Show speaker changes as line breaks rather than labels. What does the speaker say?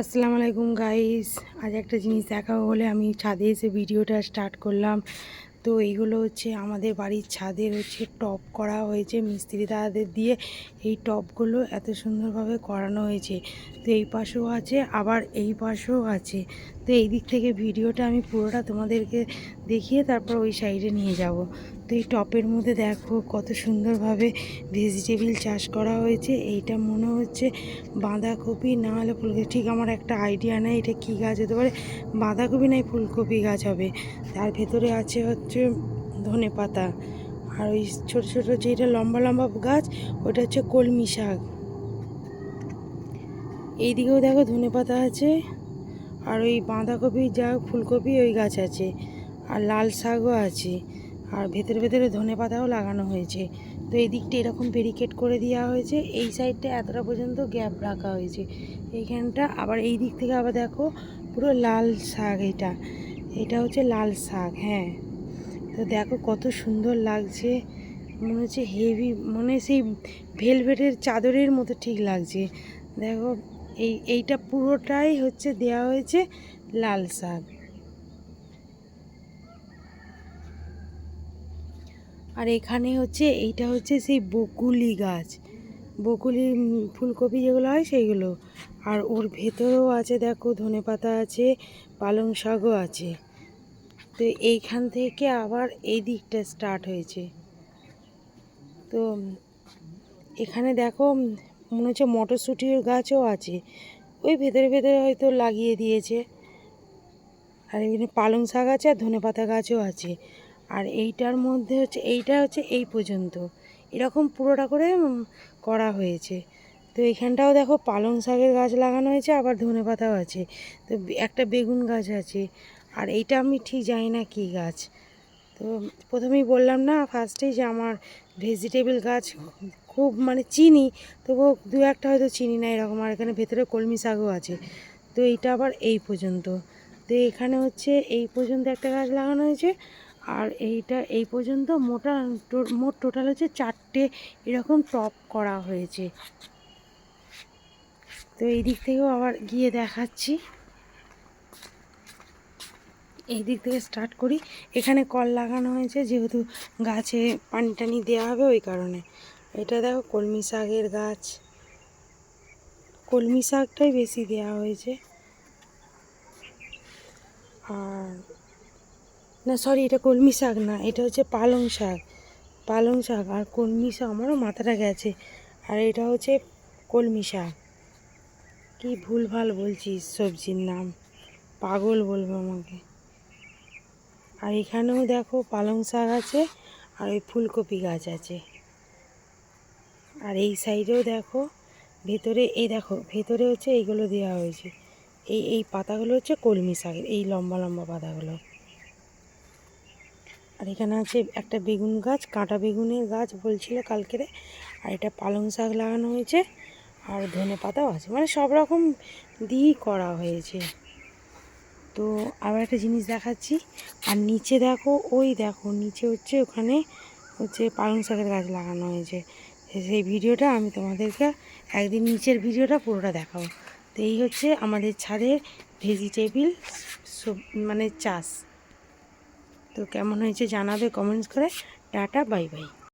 আসসালামু আলাইকুম গাইস আজ একটা জিনিস দেখাবো বলে আমি ছাদে এসে ভিডিওটা স্টার্ট করলাম। তো এইগুলো হচ্ছে আমাদের বাড়ির ছাদের হচ্ছে টপ করা হয়েছে মিস্ত্রি দাদাদের দিয়ে। এই টপগুলো এত সুন্দরভাবে করানো হয়েছে। তো এই পাশেও আছে, আবার এই পাশেও আছে। তো এই দিক থেকে ভিডিওটা আমি পুরোটা তোমাদেরকে দেখিয়ে তারপর ওই সাইডে নিয়ে যাব। তো এই টপের মধ্যে দেখো কত সুন্দরভাবে ভেজিটেবিল চাষ করা হয়েছে। এইটা মনে হচ্ছে বাঁধাকপি, না হলে ফুলকপি। ঠিক আমার একটা আইডিয়া নেই এটা কী গাছ হতে পারে। বাঁধাকপি নাই ফুলকপি গাছ হবে। তার ভেতরে আছে হচ্ছে ধনে পাতা। আর ওই ছোটো ছোটো যেটা লম্বা লম্বা গাছ, ওটা হচ্ছে কলমি শাক। এইদিকেও দেখো ধনে পাতা আছে, আর ওই বাঁধাকপি, যা ফুলকপি, ওই গাছ আছে। আর লাল শাকও আছে, আর ভেতরে ভেতরে ধনে পাতাও লাগানো হয়েছে। তো এই দিকটা এরকম ব্যারিকেড করে দেওয়া হয়েছে, এই সাইডটা এতটা পর্যন্ত গ্যাপ রাখা হয়েছে। এইখানটা আবার এই দিক থেকে আবার দেখো, পুরো লাল শাক এটা এটা হচ্ছে লাল শাক হ্যাঁ। তো দেখো কত সুন্দর লাগছে। মনে হচ্ছে হেভি মনে সেই ভেলভেটের চাদরের মতো ঠিক লাগছে। দেখো, এই, এইটা পুরোটাই হচ্ছে দেয়া হয়েছে লাল শাক। আর এখানে হচ্ছে, এইটা হচ্ছে সেই বকুলি গাছ। বকুলি ফুলকপি যেগুলো হয় সেইগুলো। আর ওর ভেতরেও আছে, দেখো ধনে পাতা আছে, পালং শাকও আছে। তো এইখান থেকে আবার এই দিকটা স্টার্ট হয়েছে। তো এখানে দেখো মনে হচ্ছে মটরশুঁটির গাছও আছে। ওই ভেতরে ভেতরে হয়তো লাগিয়ে দিয়েছে। আর এখানে পালং শাক আছে আর ধনে পাতা গাছও আছে। আর এইটার মধ্যে হচ্ছে, এইটা হচ্ছে এই পর্যন্ত। এরকম পুরোটা করে করা হয়েছে। তো এখানটাও দেখো পালং শাকের গাছ লাগানো হয়েছে, আবার ধনে পাতাও আছে। তো একটা বেগুন গাছ আছে আর এইটা আমি ঠিক জানি না কী গাছ। তো প্রথমেই বললাম না ফার্স্টেই যে আমার ভেজিটেবল গাছ খুব মানে চিনি, তবুও দু একটা হয়তো চিনি না এরকম, আর এখানে ভেতরে কলমি শাকও আছে। তো এইটা আবার এই পর্যন্ত। তো এখানে হচ্ছে এই পর্যন্ত একটা গাছ লাগানো হয়েছে, আর এইটা এই পর্যন্ত মোটা মোট টোটাল হচ্ছে চারটে এরকম টপ করা হয়েছে। তো এই দিক থেকেও আবার গিয়ে দেখাচ্ছি। এই দিক থেকে স্টার্ট করি। এখানে কল লাগানো হয়েছে, যেহেতু গাছে পানি টানি দেওয়া হবে ওই কারণে। এটা দেখো, কলমি শাকের গাছ। কলমি শাকটাই বেশি দেওয়া হয়েছে। আর না সরি এটা কলমি শাক না, এটা হচ্ছে পালং শাক। পালং শাক আর কলমি শাক আমারও মাথাটা গেছে। আর এটা হচ্ছে কলমি শাক। কি ভুলভাল বলছিস সবজির নাম। পাগল বলব আমাকে। আর এখানেও দেখো পালং শাক আছে আর ওই ফুলকপি গাছ আছে। আর এই সাইডেও দেখো ভেতরে, এই দেখো ভেতরে হচ্ছে এইগুলো দেওয়া হয়েছে। এই এই পাতাগুলো হচ্ছে কলমি শাকের এই লম্বা লম্বা পাতাগুলো। আর এখানে আছে একটা বেগুন গাছ, কাঁটা বেগুনের গাছ বলছিল কালকেরে আর এটা পালং শাক লাগানো হয়েছে আর ধনে পাতাও আছে। মানে সব রকম দিয়েই করা হয়েছে। তো আবার একটা জিনিস দেখাচ্ছি। আর নিচে দেখো, ওই দেখো, নিচে হচ্ছে ওখানে হচ্ছে পালং শাকের গাছ লাগানো হয়েছে। সেই ভিডিওটা আমি তোমাদেরকে একদিন নিচের ভিডিওটা পুরোটা দেখাবো। তো এই হচ্ছে আমাদের ছাদের ভেজিটেবিল মানে চাষ। তো কেমন হয়েছে জানাবে কমেন্টস করে। টাটা, বাই বাই।